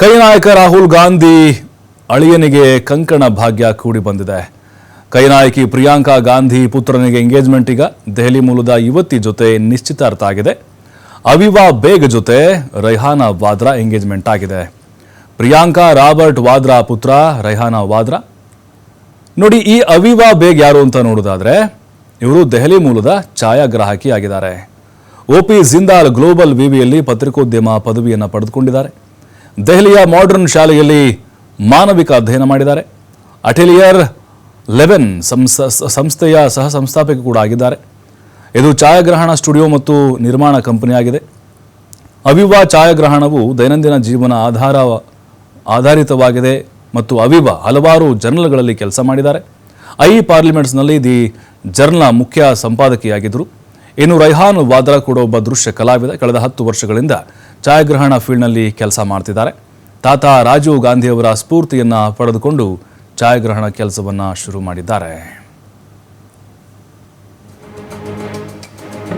ಕೈ ನಾಯಕ ರಾಹುಲ್ ಗಾಂಧಿ ಅಳಿಯನಿಗೆ ಕಂಕಣ ಭಾಗ್ಯ ಕೂಡಿ ಬಂದಿದೆ. ಕೈ ನಾಯಕಿ ಪ್ರಿಯಾಂಕಾ ಗಾಂಧಿ ಪುತ್ರನಿಗೆ ಎಂಗೇಜ್ಮೆಂಟ್ ಈಗ. ದೆಹಲಿ ಮೂಲದ ಯುವತಿ ಜೊತೆ ನಿಶ್ಚಿತಾರ್ಥ ಆಗಿದೆ. ಅವಿವಾ ಬೇಗ್ ಜೊತೆ ರೈಹಾನಾ ವಾದ್ರಾ ಎಂಗೇಜ್ಮೆಂಟ್ ಆಗಿದೆ. ಪ್ರಿಯಾಂಕಾ ರಾಬರ್ಟ್ ವಾದ್ರಾ ಪುತ್ರ ರೈಹಾನಾ ವಾದ್ರಾ. ನೋಡಿ, ಈ ಅವಿವಾ ಬೇಗ್ ಯಾರು ಅಂತ ನೋಡೋದಾದ್ರೆ, ಇವರು ದೆಹಲಿ ಮೂಲದ ಛಾಯಾಗ್ರಾಹಕಿ ಆಗಿದ್ದಾರೆ. ಒಪಿ ಜಿಂದಾಲ್ ಗ್ಲೋಬಲ್ ವಿವಿಯಲ್ಲಿ ಪತ್ರಿಕೋದ್ಯಮ ಪದವಿಯನ್ನು ಪಡೆದುಕೊಂಡಿದ್ದಾರೆ. ದೆಹಲಿಯ ಮಾಡರ್ನ್ ಶಾಲೆಯಲ್ಲಿ ಮಾನವಿಕ ಅಧ್ಯಯನ ಮಾಡಿದ್ದಾರೆ. ಅಟೆಲಿಯರ್ ಲೆವೆನ್ ಸಂಸ್ಥೆಯ ಸಹ ಸಂಸ್ಥಾಪಕ ಕೂಡ ಆಗಿದ್ದಾರೆ. ಇದು ಛಾಯಾಗ್ರಹಣ ಸ್ಟುಡಿಯೋ ಮತ್ತು ನಿರ್ಮಾಣ ಕಂಪನಿಯಾಗಿದೆ. ಅವಿವಾ ಛಾಯಾಗ್ರಹಣವು ದೈನಂದಿನ ಜೀವನ ಆಧಾರ, ಆಧಾರಿತವಾಗಿದೆ ಮತ್ತು ಅವಿವಾ ಹಲವಾರು ಜರ್ನಲ್ಗಳಲ್ಲಿ ಕೆಲಸ ಮಾಡಿದ್ದಾರೆ. ಐ ಪಾರ್ಲಿಮೆಂಟ್ಸ್ನಲ್ಲಿ ದಿ ಜರ್ನಲ್ ಮುಖ್ಯ ಸಂಪಾದಕಿಯಾಗಿದ್ದರು. ಇನ್ನು ರೈಹಾನ್ ವಾದ್ರಾ ಕೂಡ ಒಬ್ಬ ದೃಶ್ಯ ಕಲಾವಿದ. ಕಳೆದ ಹತ್ತು ವರ್ಷಗಳಿಂದ ಛಾಯಾಗ್ರಹಣ ಫೀಲ್ಡ್ನಲ್ಲಿ ಕೆಲಸ ಮಾಡ್ತಿದ್ದಾರೆ. ತಾತ ರಾಜೀವ್ ಗಾಂಧಿಯವರ ಸ್ಫೂರ್ತಿಯನ್ನು ಪಡೆದುಕೊಂಡು ಛಾಯಾಗ್ರಹಣ ಕೆಲಸವನ್ನು ಶುರು ಮಾಡಿದ್ದಾರೆ.